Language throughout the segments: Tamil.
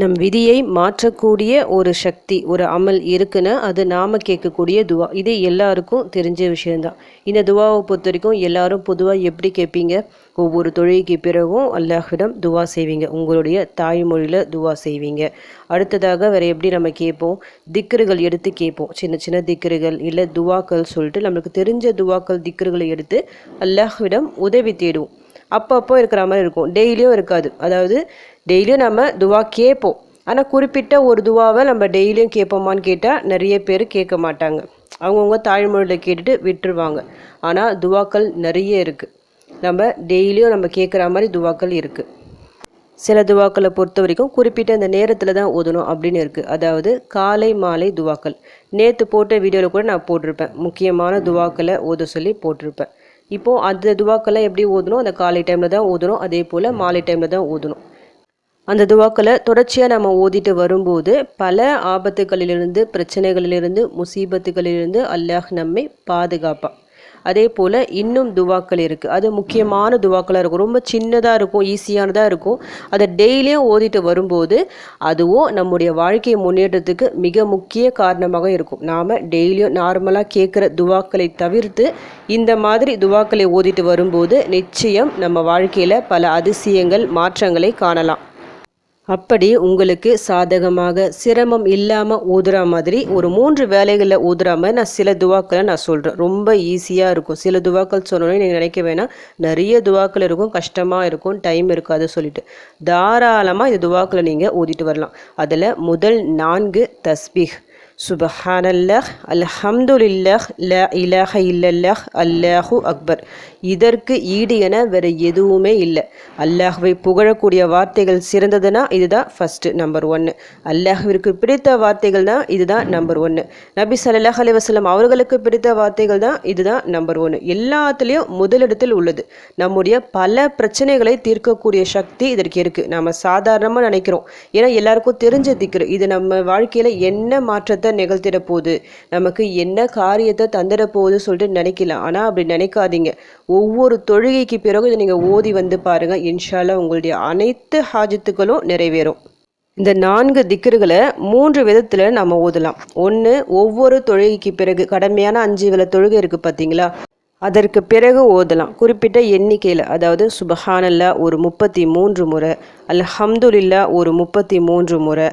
நம் விதியை மாற்றக்கூடிய ஒரு சக்தி ஒரு அமல் இருக்குன்னா அது நாம கேட்கக்கூடிய துவா. இது எல்லாருக்கும் தெரிஞ்ச விஷயம்தான். இந்த துவாவை பொறுத்த வரைக்கும் எல்லாரும் பொதுவாக எப்படி கேட்பீங்க? ஒவ்வொரு தொழுகைக்கு பிறகும் அல்லாஹிடம் துவா செய்வீங்க. உங்களுடைய தாய்மொழியில் துவா செய்வீங்க. அடுத்ததாக வேறு எப்படி நம்ம கேட்போம்? திக்கர்கள் எடுத்து கேட்போம். சின்ன சின்ன திக்கர்கள் இல்லை துவாக்கள் சொல்லிட்டு நம்மளுக்கு தெரிஞ்ச துவாக்கள் திக்கர்களை எடுத்து அல்லாஹ்விடம் உதவி தேடுவோம். அப்பப்போ இருக்கிற மாதிரி இருக்கும். டெய்லியும் இருக்காது. அதாவது டெய்லியும் நம்ம துவா கேட்போம். ஆனால் குறிப்பிட்ட ஒரு துவாவை நம்ம டெய்லியும் கேட்போமான்னு கேட்டால் நிறைய பேர் கேட்க மாட்டாங்க. அவங்கவுங்க தாய்மொழியில் கேட்டுட்டு விட்டுருவாங்க. ஆனால் துவாக்கள் நிறைய இருக்குது நம்ம டெய்லியும் நம்ம கேட்குற மாதிரி துவாக்கள் இருக்குது சில துவாக்களை பொறுத்த வரைக்கும் குறிப்பிட்ட இந்த நேரத்தில் தான் ஓதணும் அப்படின்னு இருக்குது அதாவது காலை மாலை துவாக்கள். நேற்று போட்ட வீடியோவில் கூட நான் போட்டிருப்பேன். முக்கியமான துவாக்களை ஓத சொல்லி போட்டிருப்பேன். இப்போது அந்த துவாக்கெல்லாம் எப்படி ஓதணும்? அந்த காலை டைமில் தான் ஓதணும். அதே போல் மாலை டைமில் தான் ஓதணும். அந்த துவாக்களை தொடர்ச்சியாக நம்ம ஓதிட்டு வரும்போது பல ஆபத்துகளிலிருந்து பிரச்சனைகளிலிருந்து முசீபத்துகளிலிருந்து அல்லாஹ் நம்மை பாதுகாப்பான். அதே போல் இன்னும் துவாக்கள் இருக்குது அது முக்கியமான துவாக்களாக இருக்கும். ரொம்ப சின்னதாக இருக்கும் ஈஸியானதாக இருக்கும். அதை டெய்லியும் ஓதிட்டு வரும்போது அதுவும் நம்முடைய வாழ்க்கை முன்னேற்றத்துக்கு மிக முக்கிய காரணமாக இருக்கும். நாம் டெய்லியும் நார்மலாக கேட்குற துவாக்களை தவிர்த்து இந்த மாதிரி துவாக்களை ஓதிட்டு வரும்போது நிச்சயம் நம்ம வாழ்க்கையில் பல அதிசயங்கள் மாற்றங்களை காணலாம். அப்படி உங்களுக்கு சாதகமாக சிரமம் இல்லாமல் ஊதுற மாதிரி ஒரு மூன்று வேலைகளில் ஊதுறாமல் நான் சில துவாக்களை நான் சொல்கிறேன் ரொம்ப ஈஸியாக இருக்கும். சில துவாக்கள் சொன்னோன்னே நீங்கள் நினைக்க வேணாம். நிறைய துவாக்கள் இருக்கும். கஷ்டமாக இருக்கும். டைம் இருக்காது சொல்லிட்டு. தாராளமாக இந்த துவாக்களை நீங்கள் ஊதிட்டு வரலாம். அதில் முதல் நான்கு தஸ்பீஹ். சுபஹானல்லஹ் அல்ஹம்துலில்லஹ் ல இலஹ இல்லல்லஹ் அல்லாஹு அக்பர். இதற்கு ஈடு என வேறு எதுவுமே இல்லை. அல்லாஹுவை புகழக்கூடிய வார்த்தைகள் சிறந்ததுன்னா இதுதான் ஃபஸ்ட்டு நம்பர் ஒன்று அல்லாஹுவிற்கு பிடித்த வார்த்தைகள் தான் இதுதான் நம்பர் ஒன்று நபி சல்லாஹ் அலி வசலம் அவர்களுக்கு பிடித்த வார்த்தைகள் தான் இதுதான் நம்பர் ஒன்று எல்லாத்துலேயும் முதலிடத்தில் உள்ளது. நம்முடைய பல பிரச்சனைகளை தீர்க்கக்கூடிய சக்தி இதற்கு இருக்குது நம்ம சாதாரணமாக நினைக்கிறோம். ஏன்னா எல்லாருக்கும் தெரிஞ்ச திக்ரு. இது நம்ம வாழ்க்கையில் என்ன மாற்றத்தை நிகழ்த்திட போகுது நமக்கு என்ன காரியத்தை தந்துட போகுது சொல்லிட்டு நினைக்கலாம் ஆனால் அப்படி நினைக்காதீங்க. ஒவ்வொரு தொழுகைக்கு பிறகு இதை நீங்கள் ஓதி வந்து பாருங்கள் இன்ஷால்லா உங்களுடைய அனைத்து ஹாஜத்துக்களும் நிறைவேறும். இந்த நான்கு திக்கர்களை மூன்று விதத்தில் நம்ம ஓதலாம். ஒன்று ஒவ்வொரு தொழுகைக்கு பிறகு கடமையான அஞ்சு வில தொழுகை இருக்குது பார்த்தீங்களா அதற்கு பிறகு ஓதலாம். குறிப்பிட்ட எண்ணிக்கையில் அதாவது சுபஹானல்லா ஒரு முப்பத்தி மூன்று முறை அல்ஹம்துலில்லா ஒரு முப்பத்தி மூன்று முறை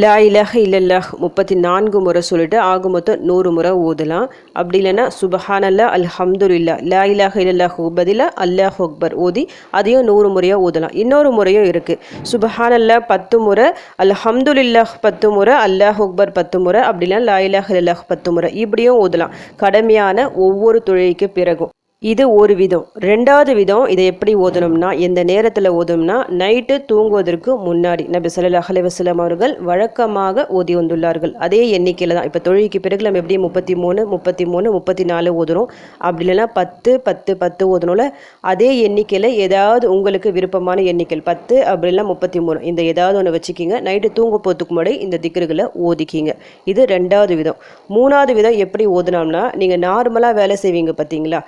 லா இலஹ இல்லல்லாஹ் முப்பத்தி நான்கு முறை சொல்லிட்டு ஆக மொத்தம் நூறு முறை ஓதலாம். அப்படி இல்லைன்னா சுபஹானல்லா அல்ஹம்துல்லா லா இலஹ இல்லல்லாஹ் பதிலா அல்லாஹ் அக்பர் ஓதி அதையும் நூறு முறையாக ஓதலாம். இன்னொரு முறையும் இருக்குது சுபஹானல்லா பத்து முறை அல்ஹம்துல்லாஹ் பத்து முறை அல்லாஹ் அக்பர் பத்து முறை அப்படிலாம் லா இலஹ இல்லல்லாஹ் பத்து முறை இப்படியும் ஓதலாம். கடமையான ஒவ்வொரு தொழிலுக்கு பிறகும். இது ஒரு விதம். ரெண்டாவது விதம் இதை எப்படி ஓதணும்னா எந்த நேரத்தில் ஓதணும்னா நைட்டு தூங்குவதற்கு முன்னாடி நபி சல்லாஹ் அலைவசலம் அவர்கள் வழக்கமாக ஓதி வந்துள்ளார்கள். அதே எண்ணிக்கையில் தான். இப்போ தொழிலுக்கு பிறகு நம்ம எப்படி முப்பத்தி மூணு முப்பத்தி மூணு முப்பத்தி நாலு ஓதுறோம்? அப்படி இல்லைன்னா பத்து பத்து பத்து ஓதணும்ல? அதே எண்ணிக்கையில் ஏதாவது உங்களுக்கு விருப்பமான எண்ணிக்கை பத்து அப்படி இல்லை முப்பத்தி மூணு இந்த ஏதாவது ஒன்று வச்சுக்கிங்க. நைட்டு தூங்க போகிறதுக்கு முன்னாடி இந்த திக்கர்களை ஓதிக்கிங்க. இது ரெண்டாவது விதம். மூணாவது விதம் எப்படி ஓதுனோம்னா நீங்கள் நார்மலாக வேலை செய்வீங்க பார்த்தீங்களா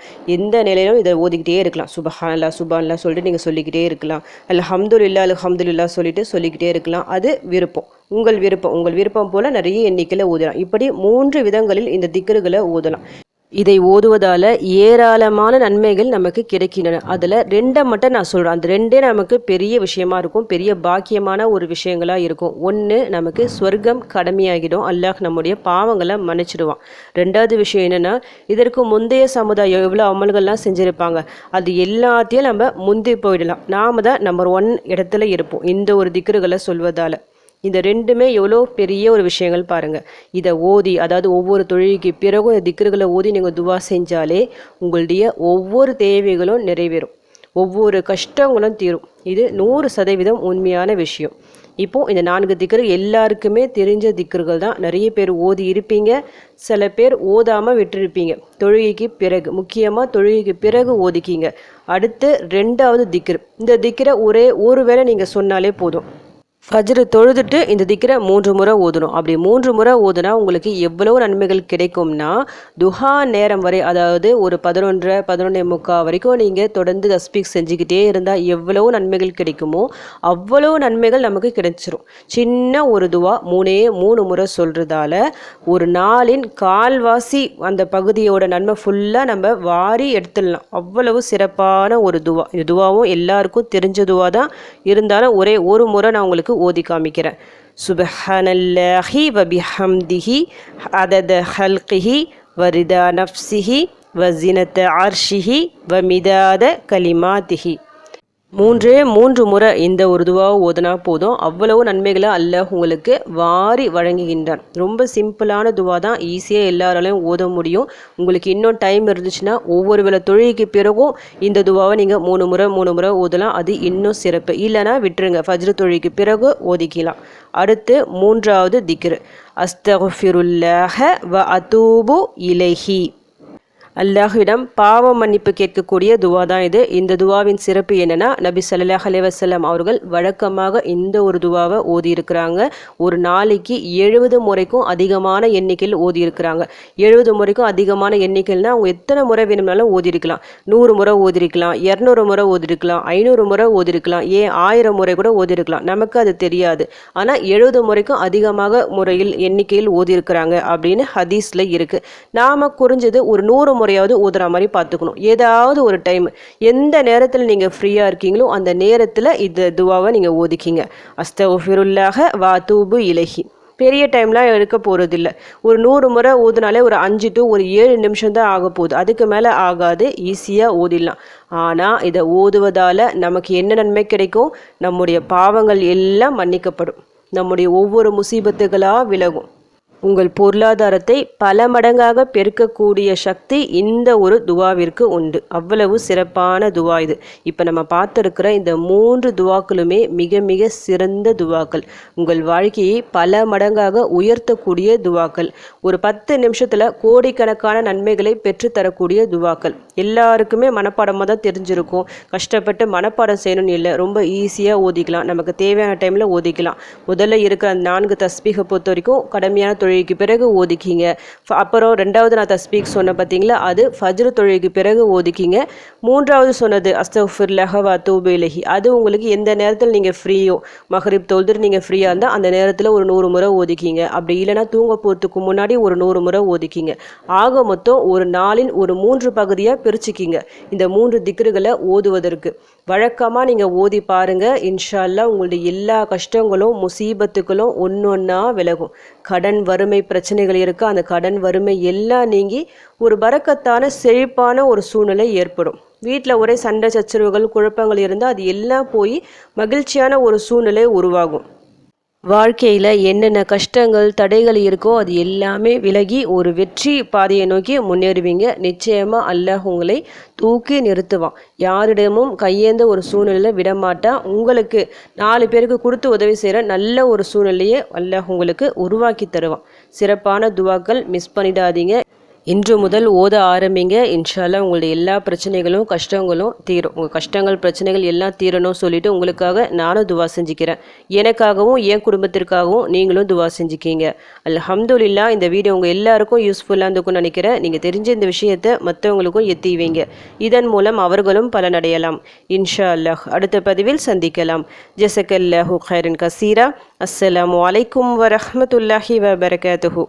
எந்த நிலையிலும் இதை ஓதிக்கிட்டே இருக்கலாம். சுபஹானல்லா சுபான்லா சொல்லிட்டு நீங்கள் சொல்லிக்கிட்டே இருக்கலாம். அல்ஹம்துலில்லா அல்ஹம்துலில்லா சொல்லிட்டு சொல்லிக்கிட்டே இருக்கலாம். அது விருப்பம். உங்கள் விருப்பம். உங்கள் விருப்பம் போல் நிறைய எண்ணிக்கையில் ஓதலாம். இப்படி மூன்று விதங்களில் இந்த திக்கர்களை ஓதலாம். இதை ஓதுவதால் ஏராளமான நன்மைகள் நமக்கு கிடைக்கின்றன. அதில் ரெண்டை மட்டும் நான் சொல்கிறேன் அந்த ரெண்டே நமக்கு பெரிய விஷயமா இருக்கும். பெரிய பாக்கியமான ஒரு விஷயங்களாக இருக்கும். ஒன்று நமக்கு ஸ்வர்க்கம் கடமையாகிடும். அல்லாஹ் நம்முடைய பாவங்களை மன்னிச்சிடுவான். ரெண்டாவது விஷயம் என்னென்னா இதற்கு முந்தைய சமுதாயம் எவ்வளோ அமல்கள்லாம் செஞ்சுருப்பாங்க? அது எல்லாத்தையும் நம்ம முந்தி போயிடலாம். நாம் தான் நம்பர் ஒன் இடத்துல இருப்போம். இந்த ஒரு திக்கர்களை சொல்வதால். இந்த ரெண்டுமே எவ்வளோ பெரிய ஒரு விஷயங்கள் பாருங்கள் இதை ஓதி அதாவது ஒவ்வொரு தொழிலுக்கு பிறகும் இந்த திக்கர்களை ஓதி நீங்கள் துவா செஞ்சாலே உங்களுடைய ஒவ்வொரு தேவைகளும் நிறைவேறும். ஒவ்வொரு கஷ்டங்களும் தீரும். இது நூறு சதவீதம் உண்மையான விஷயம். இப்போது இந்த நான்கு திக்கர்கள் எல்லாருக்குமே தெரிஞ்ச திக்கர்கள் தான். நிறைய பேர் ஓதி இருப்பீங்க. சில பேர் ஓதாமல் விட்டுருப்பீங்க. தொழுகைக்கு பிறகு முக்கியமாக தொழுகைக்கு பிறகு ஓதிக்கிங்க. அடுத்து ரெண்டாவது திக்கர். இந்த திக்கரை ஒரே ஒரு வேளை நீங்கள் சொன்னாலே போதும். ஃபஜ்ரு தொழுதுட்டு இந்த திக்கரை மூன்று முறை ஓதணும். அப்படி மூன்று முறை ஓதுனா உங்களுக்கு எவ்வளோ நன்மைகள் கிடைக்கும்னா துஹா நேரம் வரை அதாவது ஒரு பதினொன்றரை பதினொன்றே முக்கால் வரைக்கும் நீங்கள் தொடர்ந்து தஸ்பீக் செஞ்சுக்கிட்டே இருந்தால் எவ்வளோ நன்மைகள் கிடைக்குமோ அவ்வளோ நன்மைகள் நமக்கு கிடைச்சிரும். சின்ன ஒரு துவா மூணே மூணு முறை சொல்கிறதால ஒரு நாளின் கால்வாசி அந்த பகுதியோட நன்மை ஃபுல்லாக நம்ம வாரி எடுத்துடலாம். அவ்வளவு சிறப்பான ஒரு துவா. இதுவாகவும் துவாவும் எல்லாருக்கும் தெரிஞ்ச துவா தான். இருந்தாலும் ஒரே ஒரு முறை நான் உங்களுக்கு ஓதி காமிக்கிறேன் சுபஹானல்லாஹி வபிஹம்திஹி அதத ஹல்கிஹி வரிதா நஃப்சிஹி வசினத்த அர்ஷிஹி வமிதாத கலிமாதிஹி மூன்றே மூன்று முறை இந்த ஒரு துவாவை ஓதுனா போதும். அவ்வளவு நன்மைகளை அல்லாஹ் உங்களுக்கு வாரி வழங்குகின்றான். ரொம்ப சிம்பிளான துவா தான். ஈஸியாக எல்லாராலையும் ஓத முடியும். உங்களுக்கு இன்னும் டைம் இருந்துச்சுன்னா ஒவ்வொரு வேளை தொழிலுக்கு பிறகும் இந்த துவாவை நீங்கள் மூணு முறை மூணு முறை ஓதலாம். அது இன்னும் சிறப்பு. இல்லைனா விட்டுருங்க. ஃபஜ்ரு தொழிலுக்கு பிறகு ஓதிக்கலாம். அடுத்து மூன்றாவது திக்ரு. அஸ்தகுஃபிருல்லாஹ வ அதூபு இலஹி. அல்லாஹிடம் பாவ மன்னிப்பு கேட்கக்கூடிய துவா தான் இது. இந்த துவாவின் சிறப்பு என்னன்னா நபி சல்லாஹ் அலைவசல்லாம் அவர்கள் வழக்கமாக இந்த ஒரு துவாவை ஓதியிருக்கிறாங்க. ஒரு நாளைக்கு எழுபது முறைக்கும் அதிகமான எண்ணிக்கையில் ஓதியிருக்கிறாங்க. எழுபது முறைக்கும் அதிகமான எண்ணிக்கைனா அவங்க எத்தனை முறை வேணும்னாலும் ஓதிருக்கலாம் நூறு முறை ஓதிருக்கலாம் இரநூறு முறை ஓதிருக்கலாம் ஐநூறு முறை ஓதிருக்கலாம் ஏன் ஆயிரம் முறை கூட ஓதிருக்கலாம் நமக்கு அது தெரியாது. ஆனால் எழுபது முறைக்கும் அதிகமாக முறையில் எண்ணிக்கையில் ஓதியிருக்கிறாங்க அப்படின்னு ஹதீஸில் இருக்குது நாம் குறைஞ்சது ஒரு நூறு முறையாவது ஊதுற மாதிரி பார்த்துக்கணும். ஏதாவது ஒரு டைம் எந்த நேரத்தில் நீங்கள் ஃப்ரீயாக இருக்கீங்களோ அந்த நேரத்தில் இந்த துவாவை நீங்கள் ஓதிக்கிங்க அஸ்தஃபிருல்லாக வா தூபு இலகி பெரிய டைம்லாம் எடுக்க போகிறதில்ல ஒரு நூறு முறை ஊதுனாலே ஒரு அஞ்சு டு ஒரு ஏழு நிமிஷம் தான் ஆக போகுது. அதுக்கு மேலே ஆகாது ஈஸியாக ஊதிடலாம். ஆனால் இதை ஓதுவதால் நமக்கு என்ன நன்மை கிடைக்கும்? நம்முடைய பாவங்கள் எல்லாம் மன்னிக்கப்படும். நம்முடைய ஒவ்வொரு முசீபத்துகளாக விலகும். உங்கள் பொருளாதாரத்தை பல மடங்காக பெருக்கக்கூடிய சக்தி இந்த ஒரு துவாவிற்கு உண்டு. அவ்வளவு சிறப்பான துவா இது. இப்போ நம்ம பார்த்துருக்கிற இந்த மூன்று துவாக்களுமே மிக மிக சிறந்த துவாக்கள். உங்கள் வாழ்க்கையை பல மடங்காக உயர்த்தக்கூடிய துவாக்கள். ஒரு பத்து நிமிஷத்தில் கோடிக்கணக்கான நன்மைகளை பெற்றுத்தரக்கூடிய துவாக்கள். எல்லாருக்குமே மனப்பாடமாக தான் தெரிஞ்சிருக்கும். கஷ்டப்பட்டு மனப்பாடம் செய்யணும்னு இல்லை ரொம்ப ஈஸியாக ஓதிக்கலாம். நமக்கு தேவையான டைமில் ஓதிக்கலாம். முதல்ல இருக்கிற நான்கு தஸ்பீகை பொறுத்த வரைக்கும் கடமையான தொழிலுக்கு பிறகு ஓதிக்கிங்க. அப்புறம் ரெண்டாவது நான் தஸ்பீக் சொன்னேன் பார்த்தீங்களா அது ஃபஜ்ரு தொழிலுக்கு பிறகு ஓதிக்கிங்க. மூன்றாவது சொன்னது அஸ்தஃபிர் லஹவா தூபிலஹி அது உங்களுக்கு எந்த நேரத்தில் நீங்கள் ஃப்ரீயோ மஹரிப் தொழுது நீங்கள் ஃப்ரீயாக இருந்தால் அந்த நேரத்தில் ஒரு நூறு முறை ஓதிக்கிங்க. அப்படி இல்லைனா தூங்க போகிறதுக்கு முன்னாடி ஒரு நூறு முறை ஓதிக்கிங்க. ஆக மொத்தம் ஒரு நாளின் ஒரு மூன்று பகுதியாக பிரிச்சுக்கிங்க. இந்த மூன்று திக்ருகளை ஓதுவதற்கு. வழக்கமாக நீங்கள் ஓதி பாருங்கள் இன்ஷால்லா உங்களுடைய எல்லா கஷ்டங்களும் முசீபத்துக்களும் ஒன்று ஒன்றா விலகும். கடன் வறுமை பிரச்சனைகள் இருக்குது அந்த கடன் வறுமை எல்லாம் நீங்கி ஒரு பறக்கத்தான செழிப்பான ஒரு சூழ்நிலை ஏற்படும். வீட்டில் ஒரே சண்டை சச்சரவுகள் குழப்பங்கள் இருந்தால் அது எல்லாம் போய் மகிழ்ச்சியான ஒரு சூழ்நிலை உருவாகும். வாழ்க்கையில் என்னென்ன கஷ்டங்கள் தடைகள் இருக்கோ அது எல்லாமே விலகி ஒரு வெற்றி பாதையை நோக்கி முன்னேறுவீங்க. நிச்சயமாக அல்லாஹ் உங்களை தூக்கி நிறுத்துவான். யாரிடமும் கையேந்த ஒரு சூழ்நிலையில் விடமாட்டான் உங்களுக்கு நாலு பேருக்கு கொடுத்து உதவி செய்கிற நல்ல ஒரு சூழ்நிலையை அல்லாஹ் உங்களுக்கு உருவாக்கி தருவான். சிறப்பான துவாக்கள் மிஸ் பண்ணிடாதீங்க. இன்று முதல் ஓத ஆரம்பிங்க. இன்ஷால்லா உங்களுடைய எல்லா பிரச்சனைகளும் கஷ்டங்களும் தீரும். உங்கள் கஷ்டங்கள் பிரச்சனைகள் எல்லாம் தீரணும் சொல்லிட்டு உங்களுக்காக நானும் துவா செஞ்சுக்கிறேன். எனக்காகவும் என் குடும்பத்திற்காகவும் நீங்களும் துவா செஞ்சுக்கிங்க. அல்ஹம்துலில்லா இந்த வீடியோ உங்கள் எல்லாருக்கும் யூஸ்ஃபுல்லாக இருந்துக்கும் நினைக்கிறேன். நீங்கள் தெரிஞ்ச இந்த விஷயத்தை மற்றவங்களுக்கும் எத்தி வைங்க இதன் மூலம் அவர்களும் பலனடையலாம். இன்ஷா அல்லாஹ் அடுத்த பதிவில் சந்திக்கலாம். ஜெசக்கல்லாஹு ஹைரன் கசீரா. அஸ்ஸலாம் அலைக்கும் வரமத்துல்லாஹி வபரகாத்துஹூ.